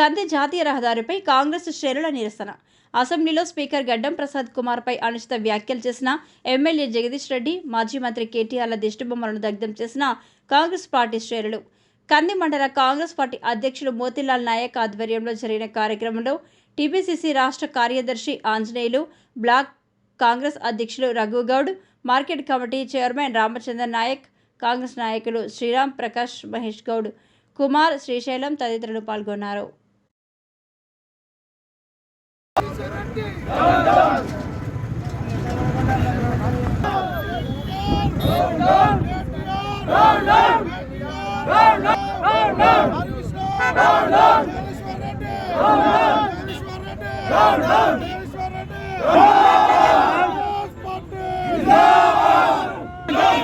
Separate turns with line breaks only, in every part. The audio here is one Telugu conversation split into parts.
కంది జాతీయ రహదారిపై కాంగ్రెస్ శ్రేణుల నిరసన. అసెంబ్లీలో స్పీకర్ గడ్డం ప్రసాద్ కుమార్పై అనుచిత వ్యాఖ్యలు చేసిన ఎమ్మెల్యే జగదీష్ రెడ్డి మాజీ మంత్రి కేటీఆర్ల దిష్టిబొమ్మలను దగ్ధం చేసిన కాంగ్రెస్ పార్టీ శ్రేణులు. కంది మండల కాంగ్రెస్ పార్టీ అధ్యక్షులు మోతిలాల్ నాయక్ ఆధ్వర్యంలో జరిగిన కార్యక్రమంలో టీపీసీసీ రాష్ట్ర కార్యదర్శి ఆంజనేయులు బ్లాక్ కాంగ్రెస్ అధ్యక్షులు Raghu Goud market committee chairman Ramachandra Nayak Congress నాయకులు శ్రీరామ్ ప్రకాష్ మహేష్ గౌడ్ కుమార్ శ్రీశైలం తదితరులు పాల్గొన్నారు.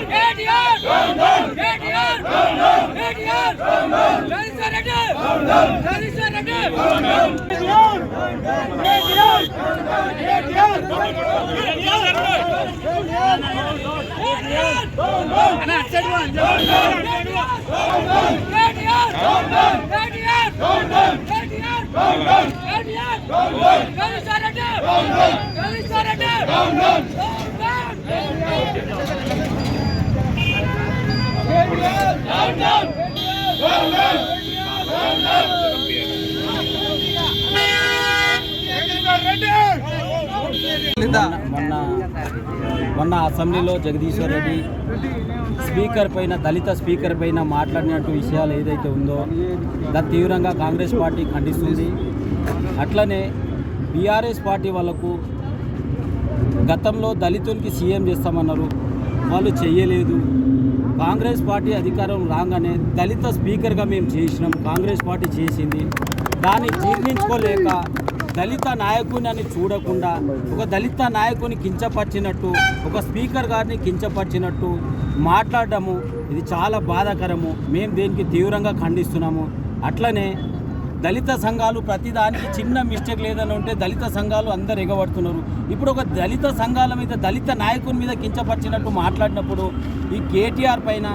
కేటీఆర్ కేటీఆర్ కేటీఆర్ జగదీశ్వర్ రెడ్డి జగదీశ్వర్ రెడ్డి కేటీఆర్ కేటీఆర్ కేటీఆర్ కేటీఆర్ జగదీశ్వర్ రెడ్డి జగదీశ్వర్
మొన్న మొన్న అసెంబ్లీలో జగదీశ్వర్ రెడ్డి స్పీకర్ పైన దళిత స్పీకర్ పైన మాట్లాడినట్టు విషయాలు ఏదైతే ఉందో దాన్ని తీవ్రంగా కాంగ్రెస్ పార్టీ ఖండిస్తుంది. అట్లనే బీఆర్ఎస్ పార్టీ వాళ్ళకు గతంలో దళితులకి సీఎం చేస్తామన్నారు. వాళ్ళు చేయలేదు. కాంగ్రెస్ పార్టీ అధికారం రాగానే దళిత స్పీకర్గా మేము చేసినాం. కాంగ్రెస్ పార్టీ చేసింది. దాన్ని జీర్ణించుకోలేక దళిత నాయకుని అని చూడకుండా ఒక దళిత నాయకుని కించపరిచినట్టు ఒక స్పీకర్ గారిని కించపరిచినట్టు మాట్లాడడము ఇది చాలా బాధాకరము. మేము దీనికి తీవ్రంగా ఖండిస్తున్నాము. అట్లనే దళిత సంఘాలు ప్రతిదానికి చిన్న మిస్టేక్ లేదని ఉంటే దళిత సంఘాలు అందరు ఎగబడుతున్నారు. ఇప్పుడు ఒక దళిత సంఘాల మీద దళిత నాయకుని మీద కించపరిచినట్టు మాట్లాడినప్పుడు ఈ కేటీఆర్ పైన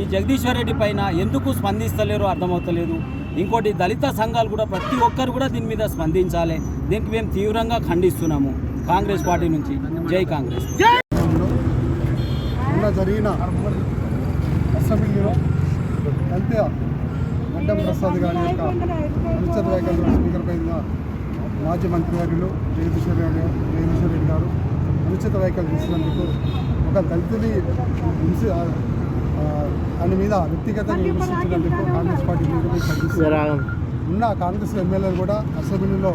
ఈ జగదీశ్వర్ రెడ్డి పైన ఎందుకు స్పందిస్తలేరో అర్థమవుతలేదు. ఇంకోటి దళిత సంఘాలు కూడా ప్రతి ఒక్కరు కూడా దీని మీద స్పందించాలి. దీనికి మేము తీవ్రంగా ఖండిస్తున్నాము కాంగ్రెస్ పార్టీ నుంచి. జై కాంగ్రెస్.
జరిగిన అసెంబ్లీలో అంతే గడ్డం ప్రసాద్ గారి యొక్క అనుచిత వ్యాఖ్యలు స్పీకర్ పైన మాజీ మంత్రివర్యులు జగదీశ్వర్ గారు జగదీశ్వర్ రెడ్డి గారు అనుచిత వ్యాఖ్యలు చేసినందుకు ఒక దళితుని హింస దాని మీద వ్యక్తిగతంగా విమర్శించినందుకు కాంగ్రెస్ పార్టీ. ఉన్న కాంగ్రెస్ ఎమ్మెల్యేలు కూడా అసెంబ్లీలో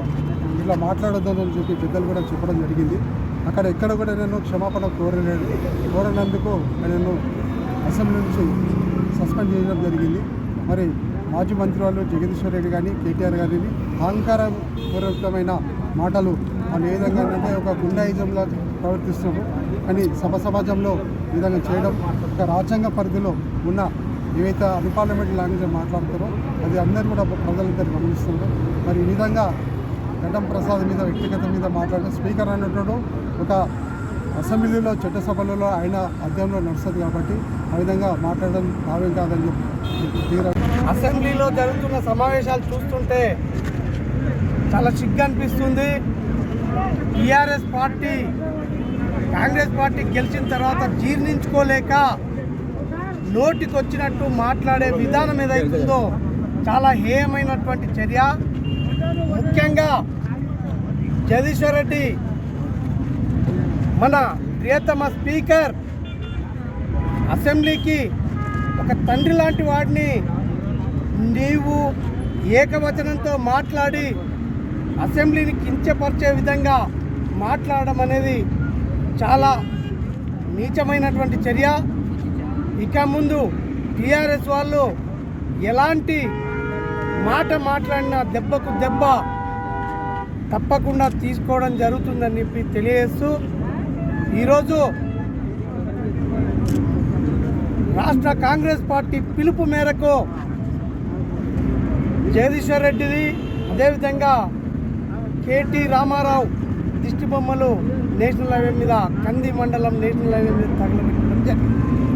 ఇట్లా మాట్లాడొద్దని చెప్పి పెద్దలు కూడా చెప్పడం జరిగింది. అక్కడ ఎక్కడ కూడా నేను క్షమాపణ కోరలేదు. కోరనందుకు నేను అసెంబ్లీ నుంచి సస్పెండ్ చేయడం జరిగింది. మరి మాజీ మంత్రి వాళ్ళు జగదీశ్వర్ రెడ్డి కానీ కేటీఆర్ గారిని అహంకారపూర్వకమైన మాటలు వాళ్ళు ఏ విధంగా అంటే ఒక గుండాయిజంలా ప్రవర్తిస్తున్నారు. కానీ సభ సమాజంలో ఈ విధంగా చేయడం ఒక రాజ్యాంగ పరిధిలో ఉన్న ఏవైతే అన్పార్లమెంట్ లాంగ్వేజ్ మాట్లాడతారో అది అందరూ కూడా ప్రజలందరూ గమనిస్తున్నారు. మరి ఈ విధంగా గడ్డం ప్రసాద్ మీద వ్యక్తిగత మీద మాట్లాడిన స్పీకర్ అన్నట్టు ఒక అసెంబ్లీలో చట్టసభలలో ఆయన అధ్యయనంలో నడుస్తుంది కాబట్టి ఆ విధంగా మాట్లాడడం భావ్యం కాదని చెప్పి
అసెంబ్లీలో జరుగుతున్న సమావేశాలు చూస్తుంటే చాలా సిగ్గు అనిపిస్తుంది. టీఆర్ఎస్ పార్టీ కాంగ్రెస్ పార్టీ గెలిచిన తర్వాత జీర్ణించుకోలేక నోటికొచ్చినట్టు మాట్లాడే విధానం ఏదైతుందో చాలా హేయమైనటువంటి చర్య. ముఖ్యంగా జగదీశ్వర్ రెడ్డి మన ప్రియతమ స్పీకర్ అసెంబ్లీకి ఒక తండ్రి లాంటి వాడిని నీవు ఏకవచనంతో మాట్లాడి అసెంబ్లీని కించపరిచే విధంగా మాట్లాడడం అనేది చాలా నీచమైనటువంటి చర్య. ఇక ముందు టీఆర్ఎస్ వాళ్ళు ఎలాంటి మాట మాట్లాడినా దెబ్బకు దెబ్బ తప్పకుండా తీసుకోవడం జరుగుతుందని చెప్పి తెలియజేస్తూ ఈరోజు రాష్ట్ర కాంగ్రెస్ పార్టీ పిలుపు మేరకు జగదీశ్వర్ రెడ్డిది అదేవిధంగా కేటీ రామారావు దిష్టిబొమ్మలు నేషనల్ హైవే మీద కంది మండలం నేషనల్ హైవే మీద తగలబెట్టడం జరిగింది.